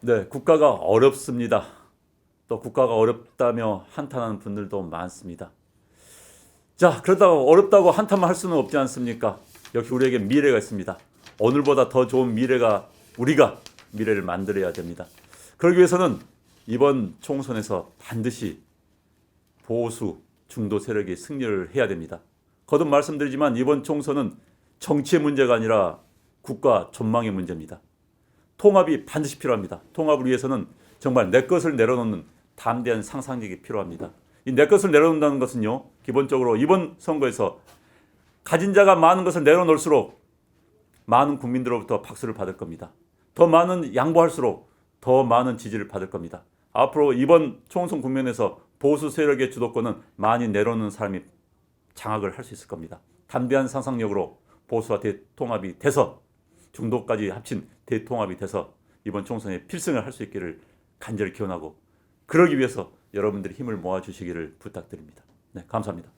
네, 국가가 어렵습니다. 또 국가가 어렵다며 한탄하는 분들도 많습니다. 자, 그렇다고 어렵다고 한탄만 할 수는 없지 않습니까? 역시 우리에게 미래가 있습니다. 오늘보다 더 좋은 미래가 우리가 미래를 만들어야 됩니다. 그러기 위해서는 이번 총선에서 반드시 보수 중도 세력이 승리를 해야 됩니다. 거듭 말씀드리지만 이번 총선은 정치의 문제가 아니라 국가 전망의 문제입니다. 통합이 반드시 필요합니다. 통합을 위해서는 정말 내 것을 내려놓는 담대한 상상력이 필요합니다. 이 내 것을 내려놓는다는 것은요, 기본적으로 이번 선거에서 가진 자가 많은 것을 내려놓을수록 많은 국민들로부터 박수를 받을 겁니다. 더 많은 양보할수록 더 많은 지지를 받을 겁니다. 앞으로 이번 총선 국면에서 보수 세력의 주도권은 많이 내려놓는 사람이 장악을 할 수 있을 겁니다. 담대한 상상력으로 보수와 대통합이 돼서 중도까지 합친 대통합이 돼서 이번 총선에 필승을 할 수 있기를 간절히 기원하고 그러기 위해서 여러분들이 힘을 모아 주시기를 부탁드립니다. 네, 감사합니다.